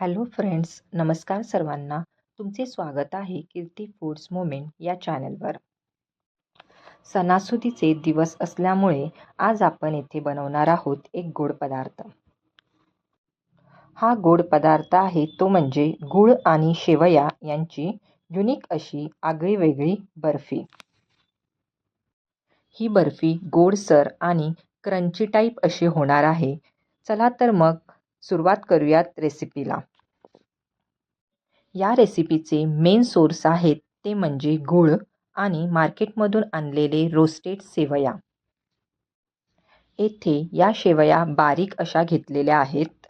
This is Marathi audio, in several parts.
हॅलो फ्रेंड्स नमस्कार सर्वांना. तुमचे स्वागत आहे कीर्ती फूड्स मोमेंट या चॅनलवर. सणासुदीचे दिवस असल्यामुळे आज आपण येथे बनवणार आहोत एक गोड पदार्थ. हा गोड पदार्थ आहे तो म्हणजे गूळ आणि शेवया यांची युनिक अशी आगळी वेगळी बर्फी. ही बर्फी गोडसर आणि क्रंची टाईप अशी होणार आहे. चला तर मग सुरुवात करूयात रेसिपीला या रेसिपीचे मेन सोर्स आहेत ते म्हणजे गूळ आणि मार्केटमधून आणलेले रोस्टेड शेवया. येथे या शेवया बारीक अशा घेतलेल्या आहेत.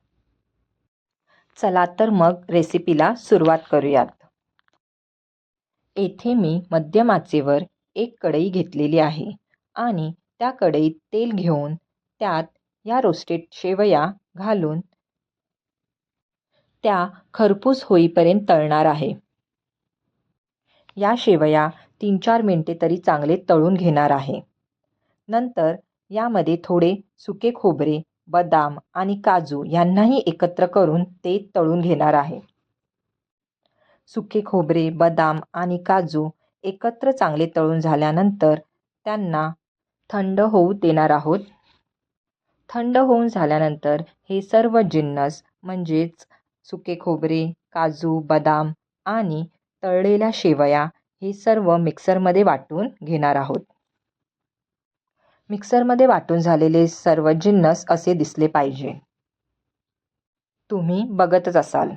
चला तर मग रेसिपीला सुरुवात करूयात. येथे मी मध्यम आचेवर एक कढई घेतलेली आहे आणि त्या कढईत तेल घेऊन त्यात या रोस्टेड शेवया घालून त्या खरपूस होईपर्यंत तळणार आहे. या शेवया तीन चार मिनटे तरी चांगले तळून घेणार आहे. नंतर यामध्ये थोडे सुके खोबरे बदाम आणि काजू यांनाही एकत्र करून ते तळून घेणार आहे. सुके खोबरे बदाम आणि काजू एकत्र चांगले तळून झाल्यानंतर त्यांना थंड होऊ देणार आहोत. थंड होऊन झाल्यानंतर हे सर्व जिन्नस म्हणजेच सुके खोबरे काजू बदाम आणि तळलेल्या शेवया हे सर्व मिक्सरमध्ये वाटून घेणार आहोत. मिक्सरमध्ये वाटून झालेले सर्व जिन्नस असे दिसले पाहिजे. तुम्ही बघतच असाल.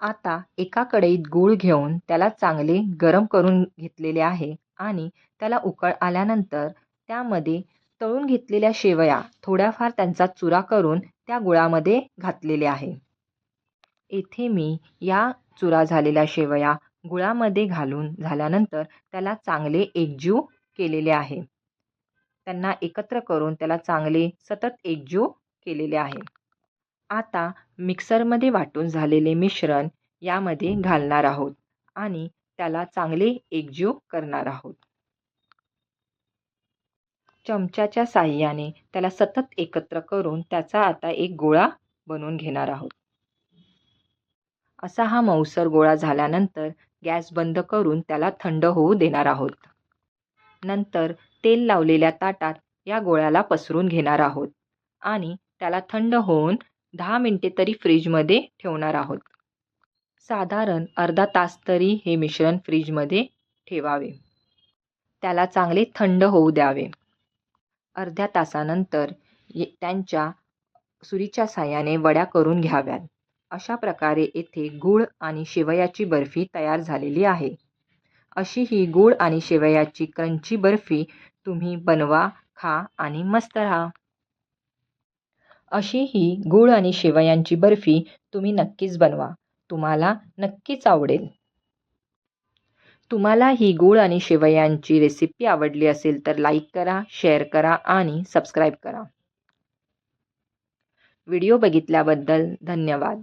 आता एका कढईत गूळ घेऊन त्याला चांगले गरम करून घेतलेले आहे आणि त्याला उकळ आल्यानंतर त्यामध्ये तळून घेतलेल्या शेवया थोड्याफार त्यांचा चुरा करून त्या गुळामध्ये घातलेले आहे. येथे मी या चुरा झालेल्या शेवया गुळामध्ये घालून झाल्यानंतर त्याला चांगले एकजीव केलेले आहे. त्यांना एकत्र करून त्याला चांगले सतत एकजीव केलेले आहे. आता मिक्सरमध्ये वाटून झालेले मिश्रण यामध्ये घालणार आहोत आणि त्याला चांगले एकजीव करणार आहोत. चमच्याच्या साह्याने त्याला सतत एकत्र करून त्याचा आता एक गोळा बनवून घेणार आहोत. असा हा मऊसर गोळा झाल्यानंतर गॅस बंद करून त्याला थंड होऊ देणार आहोत. नंतर तेल लावलेल्या ताटात या गोळ्याला पसरून घेणार आहोत आणि त्याला थंड होऊन दहा मिनटे तरी फ्रीजमध्ये ठेवणार आहोत. साधारण अर्धा तास तरी हे मिश्रण फ्रीजमध्ये ठेवावे. त्याला चांगले थंड होऊ द्यावे. अर्ध्या तासानंतर त्यांच्या सुरीच्या साह्याने वड्या करून घ्याव्यात. अशा प्रकारे येथे गूळ आणि शेवयाची बर्फी तयार झालेली आहे. अशी ही गूळ आणि शेवयाची क्रंची बर्फी तुम्ही बनवा खा आणि मस्त राहा. अशी ही गूळ आणि शेवयांची बर्फी तुम्ही नक्कीच बनवा. तुम्हाला नक्कीच आवडेल. तुम्हाला ही गूळ आणि शेवयांची रेसिपी आवडली असेल तर लाईक करा शेअर करा आणि सबस्क्राईब करा. व्हिडिओ बघितल्याबद्दल धन्यवाद.